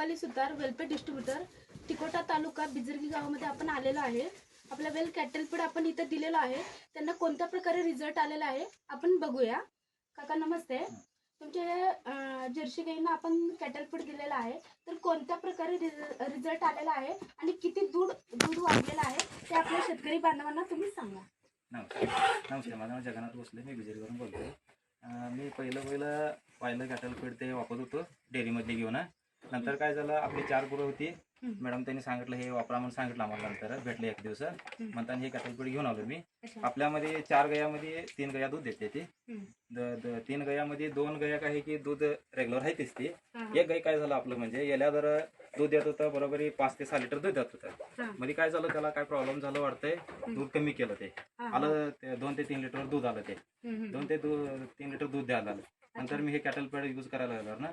रुपाली सुतार वेलपेट distributor Tikota तालुका बिजरगी गावामध्ये आपण आलेलो आहे. आपला वेल कॅटल फूड आपण इथं दिलेलो आहे. त्यांना कोणत्या प्रकारे रिझल्ट आलेला आहे आपण बघूया. काका नमस्ते. तुमच्या जर्सी गाईंना आपण कॅटल फूड दिलेला आहे. तर कोणत्या प्रकारे रिझल्ट आलेला आहे आणि किती दूध दूध वाढलेलं आहे ते आपल्या शेतकरी बांधवांना तुम्ही सांगा. नमस्कार. नमस्कार. माझं नाव जगन्नाथ भोसले. मी बिजरीवरून बोलतोय. मी पहिलं पहिलं पाहिलं कॅटल फीड ते वापरत होतो डेअरीमध्ये घेऊन. नंतर काय झालं आपली चार गुरं होती. मॅडम त्यांनी सांगितलं हे वापरा म्हणून सांगितलं आम्हाला नंतर. भेटले एक दिवस. म्हणताना हे कॅटल फीड घेऊन आलो मी. आपल्यामध्ये चार गयामध्ये तीन गया दूध देते ती. तीन गयामध्ये दोन गया काय की दूध रेग्युलर आहे तेच ती. एक गाय काय झालं आपलं म्हणजे याला जर दूध देत होतं बरोबर पाच ते सहा लिटर दूध देत होतं. मध्ये काय झालं त्याला काय प्रॉब्लेम झालं वाटतंय दूध कमी केलं ते. आलं ते दोन ते तीन लिटर दूध आलं ते. दोन ते तीन लिटर दूध द्यायला आलं नंतर मी हे कॅटल पॅड यूज करायला लागलो ना.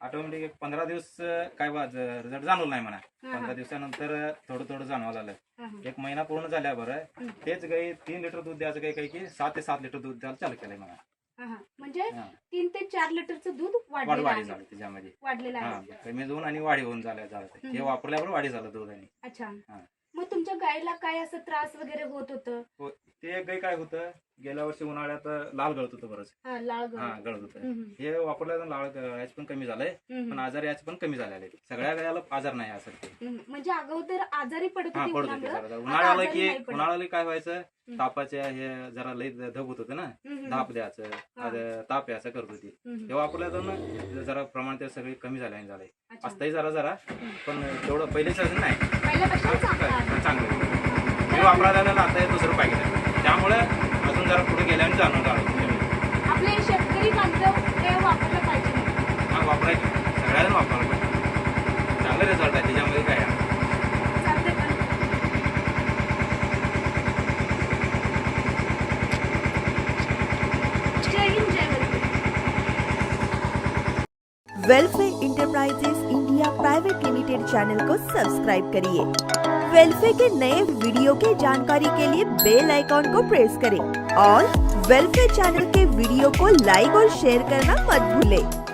ऑटोमॅटिक एक पंधरा दिवस काय रिझल्ट जाणवलं नाही म्हणा पंधरा. दिवसानंतर थोडं थोडं जाणवायला लागलं. एक महिना पूर्ण झाल्या बरं हम्म. तेच गाई तीन लिटर दूध द्यायचं काही काही की सात ते सात लिटर दूध द्यायला चालू केलंय मला हा. म्हणजे हा. तीन ते चार लिटरचं दूध वाढ वाढलेलं वाढी आहे झाली त्याच्यामध्ये वाढलेलं हा आहे कमी दोन आणि वाढी होऊन झाल्या झालं ते. हम्म. वापरल्यावर वाढी झालं दूध आणि अच्छा हा. मग तुमच्या गायला काय असं त्रास वगैरे होत होतं हो, ते एक गाई काय होतं गेल्या वर्षी उन्हाळ्यात लाल गळत होतं बरंच. हा. हा गळत होतं. हम्म, हे वापरल्यावर लाळ गळायचं पण कमी झालंय. हम्म, पण आजार याचे पण कमी झालेले आहेत. सगळ्या गायाला आजार नाही असं हम्म. म्हणजे अगोदर आजारी पडत हा होती पडत होते उन्हामुळं. जरा. उन्हाळा आला आजारी की नाही पडत. उन्हाळा आला की काय व्हायचं? तापाच्या हे जरा लई धग होत होतं ना. हम्म, हम्म, धाप द्यायचं हा. ताप यायचं करत होती. हम्म, हे वापरलं तर ना जरा प्रमाण ते सगळे कमी झाले झालंय अच्छा. असतंही जरा जरा. पण तेवढं पहिलेच नाही. पहिल्यापेक्षा चांगलं आहे. हा, चांगलं हे वापरायला लागलं आता हे दुसरं पाहिजे त्यामुळे अजून जरा पुढे गेल्याने जाणून झालं आपले शेतकरी वापरलं पाहिजे. हा वापरायचं. सगळ्यांना वापरायला पाहिजे. चांगले रिझल्ट आहे त्याच्यामध्ये काय आहे. Welfare enterprises India private limited channel को सब्सक्राइब करिए। वेलफेयर के नए वीडियो के जानकारी के लिए बेल आइकॉन को प्रेस करें। और वेलफेयर चैनल के वीडियो को लाइक और शेयर करना मत भूलें।